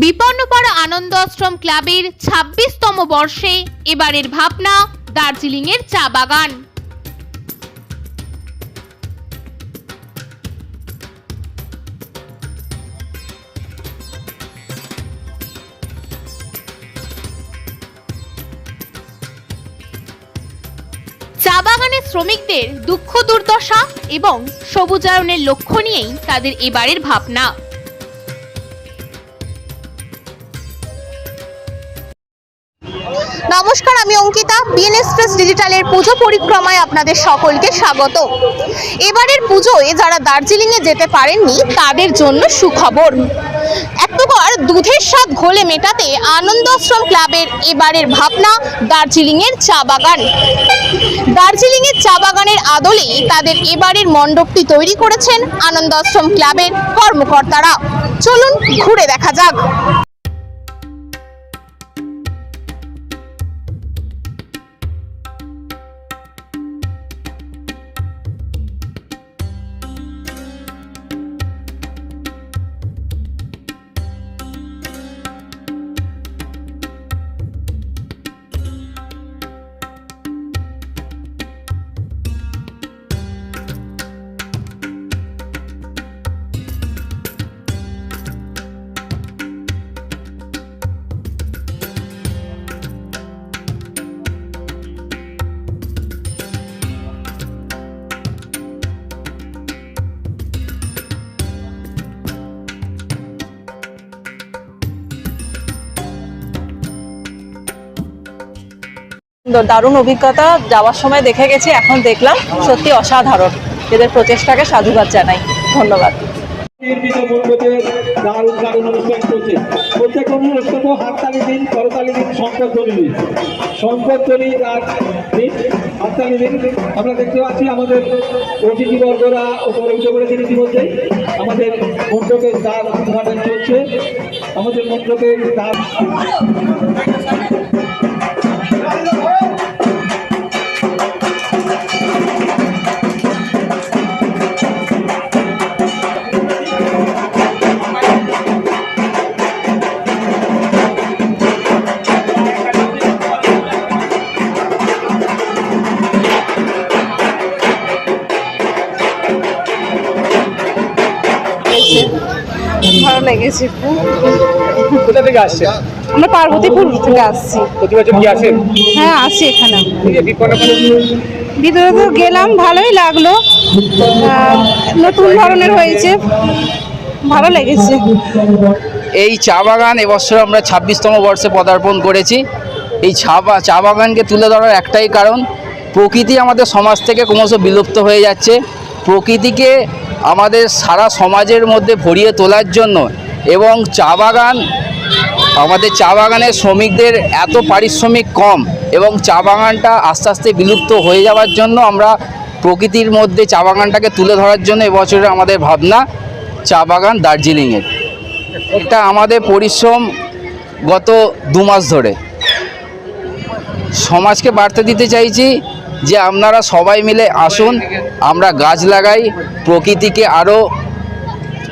বিপন্নপাড়া আনন্দ আশ্রম ক্লাবের ছাব্বিশতম বর্ষে এবারের ভাবনা দার্জিলিংয়ের চা বাগান। চা বাগানের শ্রমিকদের দুঃখ দুর্দশা এবং সবুজায়নের লক্ষ্য নিয়েই তাদের এবারের ভাবনা। নমস্কার, আমি অঙ্কিতা বিএন এক্সপ্রেস ডিজিটালের পুজো পরিক্রমায় আপনাদের সকলকে স্বাগত। এবারের পুজোয় যারা দার্জিলিংয়ে যেতে পারেননি, তাদের জন্য সুখবর। প্রকার দুধের স্বাদ ঘোলে মেটাতে আনন্দ আশ্রম ক্লাবের এবারের ভাবনা দার্জিলিংয়ের চা বাগান। দার্জিলিংয়ের চা বাগানের আদলেই তাদের এবারের মণ্ডপটি তৈরি করেছেন আনন্দ আশ্রম ক্লাবের কর্মকর্তারা। চলুন ঘুরে দেখা যাক। দারুণ অভিজ্ঞতা। যাওয়ার সময় দেখে গেছি, এখন দেখলাম সত্যি অসাধারণ। এদের প্রচেষ্টাকে সাধুবাদ জানাই। ধন্যবাদ। দিন দিন দিন আমরা দেখতে পাচ্ছি আমাদের অতিথি বর্গরা উপরে উঠে পড়েছেন ইতিমধ্যে। আমাদের মণ্ডপের দ্বার উদ্ঘাটন চলছে। আমাদের মণ্ডপের দ্বার ভালো লেগেছে খুব কোথা থেকে আসছে আমরা পার্বতীপুর থেকে আসছি। প্রতি বছর কি আসেন? হ্যাঁ আসি এখানে। ভিতরে তো গেলাম ভালোই লাগল। নতুন ধরনের হয়েছে। ভালো লেগেছে। এই চা বাগান এবছর আমরা ছাব্বিশতম বর্ষে পদার্পণ করেছি। এই চা চা বাগানকে তুলে ধরার একটাই কারণ প্রকৃতি আমাদের সমাজ থেকে ক্রমশ বিলুপ্ত হয়ে যাচ্ছে। প্রকৃতিকে আমাদের সারা সমাজের মধ্যে ভরিয়ে তোলার জন্য এবং চা বাগান আমাদের চা বাগানের শ্রমিকদের এত পারিশ্রমিক কম এবং চা বাগানটা আস্তে আস্তে বিলুপ্ত হয়ে যাওয়ার জন্য আমরা প্রকৃতির মধ্যে চা বাগানটাকে তুলে ধরার জন্য এবছরের আমাদের ভাবনা চা বাগান দার্জিলিংয়ের। এটা আমাদের পরিশ্রম গত দু মাস ধরে। সমাজকে বার্তা দিতে চাইছি যে আপনারা সবাই মিলে আসুন, আমরা গাছ লাগাই, প্রকৃতিকে আরও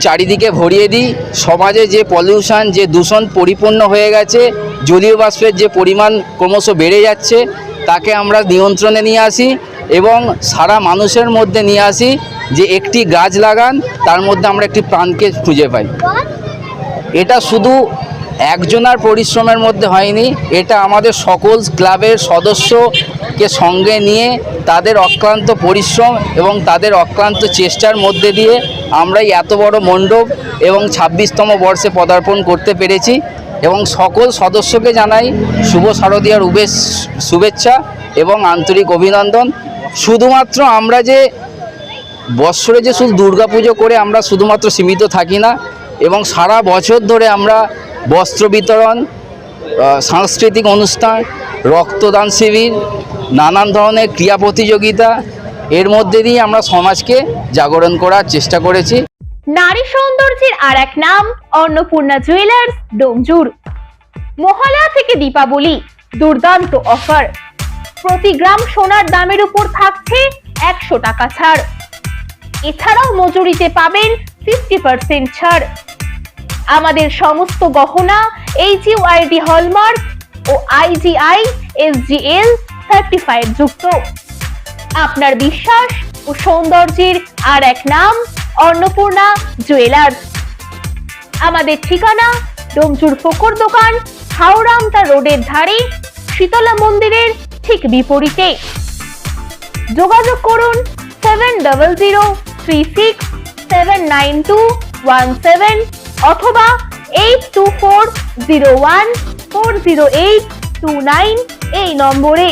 চারিদিকে ভরিয়ে দিই। সমাজে যে পলিউশন যে দূষণ পরিপূর্ণ হয়ে গেছে, জলীয় বাষ্পের যে পরিমাণ ক্রমশ বেড়ে যাচ্ছে, তাকে আমরা নিয়ন্ত্রণে নিয়ে আসি এবং সারা মানুষের মধ্যে নিয়ে আসি যে একটি গাছ লাগান, তার মধ্যে আমরা একটি প্রাণকে খুঁজে পাই। এটা শুধু একজনার পরিশ্রমের মধ্যে হয়নি, এটা আমাদের সকল ক্লাবের সদস্যকে সঙ্গে নিয়ে তাদের অক্লান্ত পরিশ্রম এবং তাদের অক্লান্ত চেষ্টার মধ্যে দিয়ে আমরাই এত বড় মণ্ডপ এবং ছাব্বিশতম বর্ষে পদার্পণ করতে পেরেছি এবং সকল সদস্যকে জানাই শুভ শারদীয়ার উবেশ, শুভেচ্ছা এবং আন্তরিক অভিনন্দন। শুধুমাত্র আমরা যে বৎসরে যে শুধু দুর্গাপুজো করে আমরা শুধুমাত্র সীমিত থাকি না এবং সারা বছর ধরে আমরা বস্ত্র বিতরণ সাংস্কৃতিক অনুষ্ঠান, রক্তদান শিবির, নানান ধরনের ক্রিয়া প্রতিযোগিতা এর মধ্যে দিয়ে আমরা সমাজকে জাগরণ করার চেষ্টা করেছি। নারী সৌন্দর্যের আর এক নাম, অন্নপূর্ণা জুয়েলার্স, ডোমজুর। মহালয়া থেকে দীপাবলি, দুর্দান্ত অফার। প্রতি গ্রাম সোনার দামের উপর থাকছে একশো টাকা ছাড়। এছাড়াও মজুরিতে পাবেন ফিফটি পার্সেন্ট ছাড়। আমাদের সমস্ত গহনা এইচ ইউআইডি হলমার্ক ও আইজিআই এসজিএল সার্টিফাইড যুক্ত। আপনার বিশ্বাস ও সৌন্দর্যের আর এক নাম, অন্নপূর্ণা জুয়েলার্স। আমাদের ঠিকানা ডোমচুর ফোকর দোকান, হাওড়ামতা রোডের ধারে, শীতলা মন্দিরের ঠিক বিপরীতে। যোগাযোগ করুন seven double zero three six seven nine two one seven অথবা eight two four zero one four zero eight two nine এই নম্বরে।